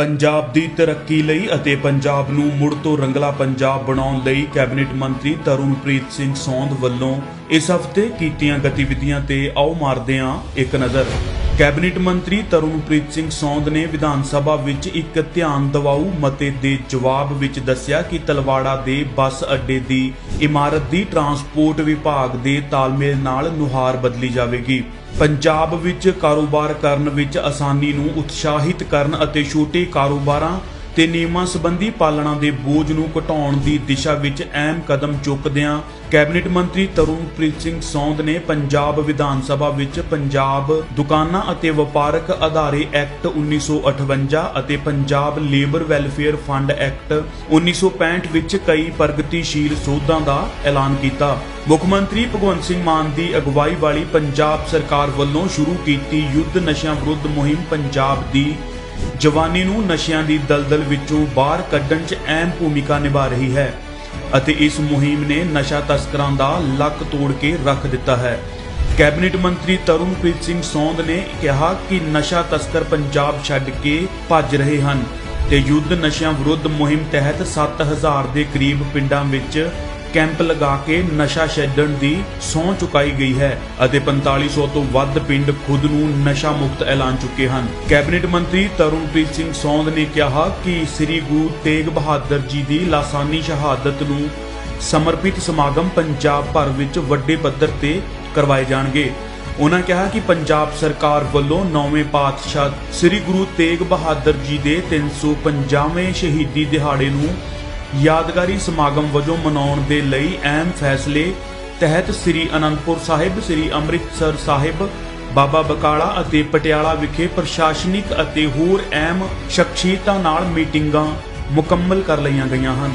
ਪੰਜਾਬ ਦੀ ਤਰੱਕੀ ਲਈ ਅਤੇ ਪੰਜਾਬ ਨੂੰ ਮੁੜ ਤੋਂ ਰੰਗਲਾ ਪੰਜਾਬ ਬਣਾਉਣ ਲਈ ਕੈਬਨਿਟ ਮੰਤਰੀ ਤਰੁਣਪ੍ਰੀਤ ਸਿੰਘ ਸੌਂਦ ਵੱਲੋਂ ਇਸ ਹਫ਼ਤੇ ਕੀਤੀਆਂ ਗਤੀਵਿਧੀਆਂ ਤੇ ਆਓ ਮਾਰਦੇ ਹਾਂ ਇੱਕ ਨਜ਼ਰ। ਕੈਬਨਿਟ ਮੰਤਰੀ ਤਰੁਣਪ੍ਰੀਤ ਸਿੰਘ ਸੌਂਦ ਨੇ ਵਿਧਾਨ ਸਭਾ ਵਿੱਚ ਇੱਕ ਧਿਆਨ ਦਿਵਾਊ ਮਤੇ ਦੇ ਜਵਾਬ ਵਿੱਚ ਦੱਸਿਆ ਕਿ ਤਲਵਾੜਾ ਦੇ ਬੱਸ ਅੱਡੇ ਦੀ ਇਮਾਰਤ ਦੀ ਟਰਾਂਸਪੋਰਟ ਵਿਭਾਗ ਦੇ ਤਾਲਮੇਲ ਨਾਲ ਨੁਹਾਰ ਬਦਲੀ ਜਾਵੇਗੀ। ਪੰਜਾਬ ਵਿੱਚ ਕਾਰੋਬਾਰ ਕਰਨ ਵਿੱਚ ਆਸਾਨੀ ਨੂੰ ਉਤਸ਼ਾਹਿਤ ਕਰਨ ਅਤੇ ਛੋਟੇ ਕਾਰੋਬਾਰਾਂ ਤੇ ਨਿਯਮਾਂ ਸੰਬੰਧੀ ਪਾਲਣਾ ਦੇ ਬੋਝ ਨੂੰ ਘਟਾਉਣ ਦੀ ਦਿਸ਼ਾ ਵਿੱਚ ਅਹਿਮ ਕਦਮ ਚੁੱਕਦਿਆਂ ਕੈਬਨਿਟ ਮੰਤਰੀ ਤਰੁਣਪ੍ਰੀਤ ਸਿੰਘ ਸੌਂਦ ਨੇ ਪੰਜਾਬ ਵਿਧਾਨ ਸਭਾ ਵਿੱਚ ਪੰਜਾਬ ਦੁਕਾਨਾਂ ਅਤੇ ਵਪਾਰਕ ਅਦਾਰੇ ਐਕਟ 1958 ਅਤੇ Punjab labour welfare fund act 1965 ਵਿੱਚ ਕਈ ਪ੍ਰਗਤੀਸ਼ੀਲ ਸੋਧਾਂ ਦਾ ਐਲਾਨ ਕੀਤਾ। ਮੁੱਖ ਮੰਤਰੀ ਭਗਵੰਤ ਸਿੰਘ ਮਾਨ ਦੀ ਅਗਵਾਈ ਵਾਲੀ ਪੰਜਾਬ ਸਰਕਾਰ ਵੱਲੋਂ ਸ਼ੁਰੂ ਕੀਤੀ ਯੁੱਧ ਨਸ਼ਿਆਂ ਵਿਰੁੱਧ ਮੁਹਿੰਮ ਪੰਜਾਬ ਦੀ ਜਵਾਨੀ ਨੂੰ ਨਸ਼ਿਆਂ ਦੀ ਦਲਦਲ ਵਿੱਚੋਂ ਬਾਹਰ ਕੱਢਣ 'ਚ ਅਹਿਮ ਭੂਮਿਕਾ ਨਿਭਾ ਰਹੀ ਹੈ ਅਤੇ ਇਸ ਮੁਹਿੰਮ ਨੇ ਨਸ਼ਾ ਤਸਕਰਾਂ ਦਾ ਲੱਕ ਤੋੜ ਕੇ ਰੱਖ ਦਿੱਤਾ ਹੈ। ਕੈਬਨਿਟ ਮੰਤਰੀ ਤਰੁਣਪ੍ਰੀਤ ਸਿੰਘ ਸੌਂਦ ਨੇ ਕਿਹਾ ਕਿ ਨਸ਼ਾ ਤਸਕਰ ਪੰਜਾਬ ਛੱਡ ਕੇ ਭੱਜ ਰਹੇ ਹਨ ਤੇ ਯੁੱਧ ਨਸ਼ਿਆਂ ਵਿਰੁੱਧ ਮੁਹਿੰਮ ਤਹਿਤ 7000 ਦੇ ਕਰੀਬ ਪਿੰਡਾਂ ਵਿੱਚ ਕੈਂਪ ਲਗਾ ਕੇ ਨਸ਼ਾ ਛੱਡਣ ਦੀ ਸਹੁੰ ਚੁਕਾਈ ਗਈ ਹੈ ਅਤੇ 4500 ਤੋਂ ਵੱਧ ਪਿੰਡ ਖੁਦ ਨੂੰ ਨਸ਼ਾ ਮੁਕਤ ਐਲਾਨ ਚੁੱਕੇ ਹਨ। ਕੈਬਨਿਟ ਮੰਤਰੀ ਤਰੁਣਪ੍ਰੀਤ ਸਿੰਘ ਸੌਂਦ ਨੇ ਕਿਹਾ ਕਿ ਸ੍ਰੀ ਗੁਰੂ ਤੇਗ ਬਹਾਦਰ ਜੀ ਦੀ ਲਾਸਾਨੀ ਸ਼ਹਾਦਤ ਨੂੰ ਸਮਰਪਿਤ ਸਮਾਗਮ ਪੰਜਾਬ ਭਰ ਵਿੱਚ ਵੱਡੇ ਪੱਧਰ ਤੇ ਕਰਵਾਏ ਜਾਣਗੇ। ਉਹਨਾਂ ਕਿਹਾ ਕਿ ਪੰਜਾਬ ਸਰਕਾਰ ਵੱਲੋਂ ਨੌਵੇਂ ਪਾਤਸ਼ਾਹ ਸ੍ਰੀ ਗੁਰੂ ਤੇਗ ਬਹਾਦਰ ਜੀ ਦੇ 350ਵੇਂ ਸ਼ਹੀਦੀ ਦਿਹਾੜੇ ਨੂੰ ਯਾਦਗਾਰੀ ਸਮਾਗਮ ਵਜੋਂ ਮਨਾਉਣ ਦੇ ਲਈ ਅਹਿਮ ਫੈਸਲੇ ਤਹਿਤ ਸ੍ਰੀ ਅਨੰਦਪੁਰ ਸਾਹਿਬ, ਸ੍ਰੀ ਅੰਮ੍ਰਿਤਸਰ ਸਾਹਿਬ, ਬਾਬਾ ਬਕਾਲਾ ਅਤੇ ਪਟਿਆਲਾ ਵਿਖੇ ਪ੍ਰਸ਼ਾਸਨਿਕ ਅਤੇ ਹੋਰ ਅਹਿਮ ਸ਼ਖਸੀਅਤਾਂ ਨਾਲ ਮੀਟਿੰਗਾਂ ਮੁਕੰਮਲ ਕਰ ਲਈਆਂ ਗਈਆਂ ਹਨ।